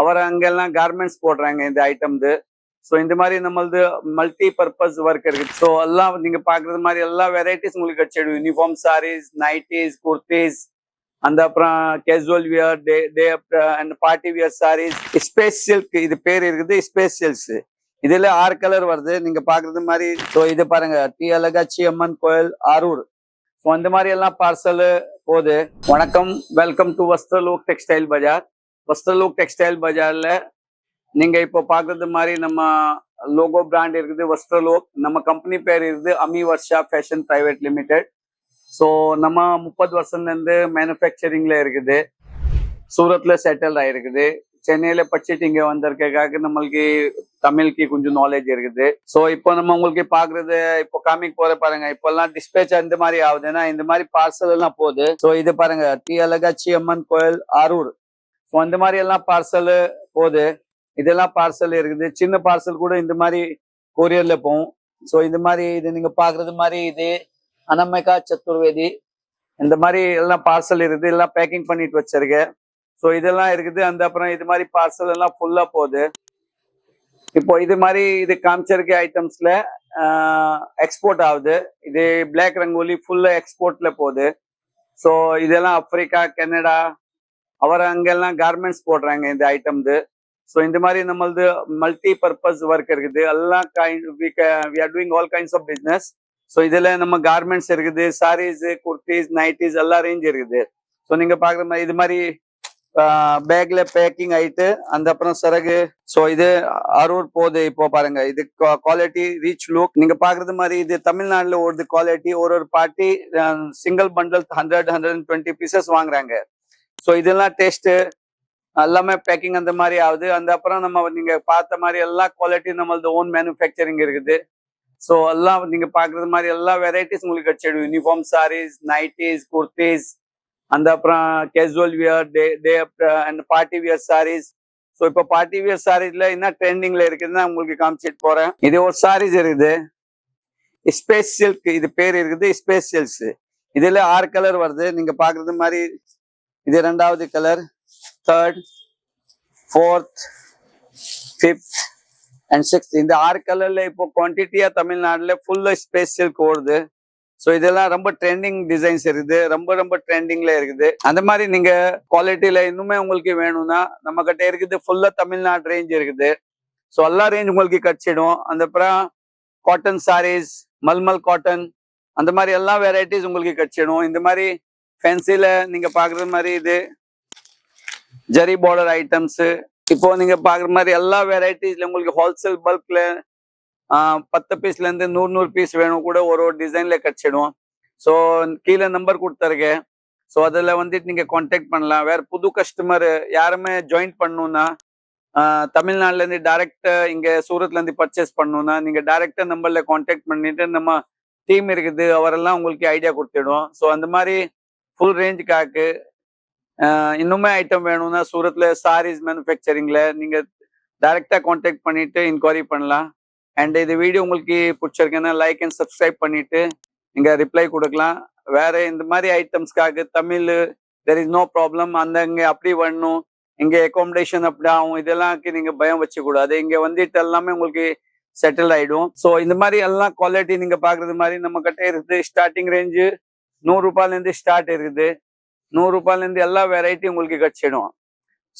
அவர் அங்கெல்லாம் கார்மெண்ட்ஸ் போடுறாங்க இந்த ஐட்டம்து ஸோ இந்த மாதிரி நம்மளது மல்டி பர்பஸ் ஒர்க் இருக்கு ஸோ எல்லாம் நீங்க பாக்குறது மாதிரி எல்லா வெரைட்டிஸ் உங்களுக்கு கிடைச்சிடும் யூனிஃபார்ம் சாரீஸ் நைட்டிஸ் குர்த்திஸ் அந்த அப்புறம் casual wear day day and party wear saris space silk இது பேர் இருக்குது ஸ்பேஸ் சில்க்ஸ் இதுல ஆறு கலர் வருது. நீங்க பாக்குறது மாதிரி ஸோ இது பாருங்க. டி அழகாச்சி அம்மன் கோயில் அரூர் ஸோ அந்த மாதிரி எல்லாம் பார்சல் போகுது வணக்கம் welcome to Vastralok textile Bazaar Vastralok textile பஜார்ல நீங்க இப்போ பாக்குறது மாதிரி நம்ம லோகோ பிராண்ட் இருக்குது வஸ்திரலோக் நம்ம கம்பெனி பேர் இருக்குது Ami Varsha fashion private limited so நம்ம முப்பது வருஷம்ல இருந்து மேனுஃபேக்சரிங்ல இருக்குது. சூரத்ல செட்டில் ஆயிருக்குது. சென்னையில படிச்சுட்டு இங்க வந்திருக்கக்காக நம்மளுக்கு தமிழுக்கு கொஞ்சம் நாலேஜ் இருக்குது. ஸோ இப்போ நம்ம உங்களுக்கு பாக்குறது இப்போ காமிக் போற பாருங்க. இப்போல்லாம் டிஸ்பேச் இந்த மாதிரி ஆகுதுன்னா இந்த மாதிரி பார்சல் எல்லாம் போகுது. ஸோ இது பாருங்க டி அழகாச்சி அம்மன் கோயில் அரூர் ஸோ அந்த மாதிரி எல்லாம் பார்சல் போகுது. இதெல்லாம் பார்சல் இருக்குது. சின்ன பார்சல் கூட இந்த மாதிரி கொரியர்ல போகும். ஸோ இந்த மாதிரி இது நீங்க பாக்குறது மாதிரி இது அனமிகா சதுர்வேதி இந்த மாதிரி எல்லாம் பார்சல் இருக்குது. எல்லாம் பேக்கிங் பண்ணிட்டு வச்சிருக்கேன். ஸோ இதெல்லாம் இருக்குது. அந்த அப்புறம் இது மாதிரி பார்சல் எல்லாம் ஃபுல்லா போகுது. இப்போ இது மாதிரி இது காமிச்சிருக்க ஐட்டம்ஸ்ல எக்ஸ்போர்ட் ஆகுது. இது பிளாக் ரங்கோலி ஃபுல்லா எக்ஸ்போர்ட்ல போகுது. ஸோ இதெல்லாம் ஆப்பிரிக்கா கனடா அவர் அங்கெல்லாம் கார்மெண்ட்ஸ் போடுறாங்க இந்த ஐட்டம்து ஸோ இந்த மாதிரி நம்மளது மல்டி பர்பஸ் ஒர்க் இருக்குது எல்லாம் kind we are doing all kinds of business so இதுல நம்ம கார்மெண்ட்ஸ் இருக்குது சாரீஸ் குர்த்திஸ் நைட்டிஸ் எல்லா ரேஞ்ச் இருக்குது. ஸோ நீங்க பாக்குற மாதிரி இது மாதிரி பேக்ல பேக்கிங் ஆயிட்டு அந்த அப்புறம் சிறகு. ஸோ இது அரூர் போகுது இப்போ பாருங்க இது குவாலிட்டி ரீச் லுக் நீங்க பாக்குறது மாதிரி இது தமிழ்நாடுல ஓடுது குவாலிட்டி ஒரு ஒரு party single bundle hundred hundred and twenty pieces வாங்குறாங்க. ஸோ இதெல்லாம் டேஸ்ட் எல்லாமே பேக்கிங் அந்த மாதிரி ஆகுது. அந்த அப்புறம் நம்ம நீங்க பார்த்த மாதிரி எல்லா குவாலிட்டி நம்மளது ஓன் மேனுஃபேக்சரிங் இருக்குது. ஸோ எல்லாம் நீங்க பாக்குறது மாதிரி எல்லா வெரைட்டிஸ் உங்களுக்கு கிடைச்சிடும். யூனிஃபார்ம் சாரீஸ் நைட்டிஸ் குர்த்திஸ் அந்த அப்புறம் casual wear day day and party wear saris so இப்போ பார்ட்டி வியர் சாரீஸில் என்ன ட்ரெண்டிங்ல இருக்குதுன்னு உங்களுக்கு காமிச்சிட்டு போறேன். இது ஒரு சாரீஸ் இருக்குது. ஸ்பேஸ் சில்க் இது பேர் இருக்குது ஸ்பேஸ் சில்க்ஸ் இதுல ஆறு கலர் வருது. நீங்க பாக்குறது மாதிரி இது ரெண்டாவது colour third fourth fifth and sixth இந்த ஆறு கலர்ல இப்போ குவான்டிட்டியா தமிழ்நாடுல ஃபுல்லா ஸ்பேஸ் சில்க் ஓடுது ஸோ இதெல்லாம் ரொம்ப ட்ரெண்டிங் டிசைன்ஸ் இருக்குது. ரொம்ப ரொம்ப ட்ரெண்டிங்ல இருக்குது. அந்த மாதிரி நீங்க குவாலிட்டியில இன்னுமே உங்களுக்கு வேணும்னா நம்ம கிட்ட இருக்குது ஃபுல்லா தமிழ்நாடு ரேஞ்ச் இருக்குது. ஸோ எல்லா ரேஞ்ச் உங்களுக்கு கிடைச்சிடும் அந்த அப்புறம் காட்டன் சாரீஸ் மல்மல் காட்டன் அந்த மாதிரி எல்லா வெரைட்டிஸ் உங்களுக்கு கிடைச்சிடும் இந்த மாதிரி ஃபேன்சில நீங்க பாக்குற மாதிரி இது. ஜரி பார்டர் ஐட்டம்ஸ் இப்போ நீங்க பாக்குற மாதிரி எல்லா வெரைட்டிஸ்ல உங்களுக்கு ஹோல்சேல் பல்க்ல பத்து பீஸ்ல இருந்து நூறு நூறு பீஸ் வேணும் கூட ஒரு ஒரு டிசைன்ல கிடைச்சிடும் ஸோ கீழே நம்பர் கொடுத்துருக்கேன். ஸோ அதில் வந்துட்டு நீங்க கான்டாக்ட் பண்ணலாம். வேற புது கஸ்டமர் யாருமே ஜாயின் பண்ணணும்னா தமிழ்நாடுல இருந்து இங்கே இங்க சூரத்ல இருந்து பர்ச்சேஸ் பண்ணணும்னா நீங்க டைரக்டா நம்பர்ல கான்டாக்ட் பண்ணிட்டு நம்ம டீம் இருக்குது அவரெல்லாம் உங்களுக்கு ஐடியா கொடுத்துடும் ஸோ அந்த மாதிரி ஃபுல் ரேஞ்ச் காக்கு. இன்னுமே ஐட்டம் வேணும்னா சூரத்ல சாரீஸ் மேனுஃபேக்சரிங்ல நீங்க டைரெக்டாக காண்டாக்ட் பண்ணிட்டு இன்கொயரி பண்ணலாம். அண்ட் இது வீடியோ உங்களுக்கு பிடிச்சிருக்குன்னா லைக் அண்ட் சப்ஸ்கிரைப் பண்ணிட்டு நீங்கள் ரிப்ளை கொடுக்கலாம். வேற இந்த மாதிரி ஐட்டம்ஸ்க்காக Tamil there is no problem அந்த இங்கே அப்படி வரணும். இங்க அகாமடேஷன் அப்படி ஆகும் இதெல்லாம் நீங்க பயம் வச்சுக்கூடாது. இங்கே இங்க வந்துட்டு எல்லாமே உங்களுக்கு செட்டில் ஆயிடும். ஸோ இந்த மாதிரி எல்லாம் குவாலிட்டி நீங்க பாக்குறது மாதிரி நம்ம கிட்ட இருக்குது. ஸ்டார்டிங் ரேஞ்சு நூறு இருந்து ஸ்டார்ட் இருக்குது. நூறு இருந்து எல்லா வெரைட்டி உங்களுக்கு கிடச்சிடும்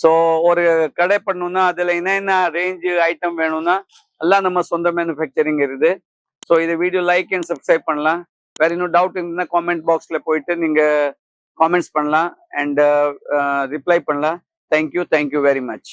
ஸோ ஒரு கடை பண்ணணும்னா அதுல என்னென்ன ரேஞ்சு ஐட்டம் வேணும்னா எல்லாம் நம்ம சொந்த மேனுஃபேக்சரிங் இருக்குது. ஸோ இது வீடியோ லைக் அண்ட் சப்ஸ்கிரைப் பண்ணலாம். வேற இன்னும் டவுட் இருந்ததுன்னா காமெண்ட் பாக்ஸ்ல போயிட்டு நீங்க காமெண்ட்ஸ் பண்ணலாம். அண்ட் ரிப்ளை uh, uh, பண்ணலாம். Thank you thank you very much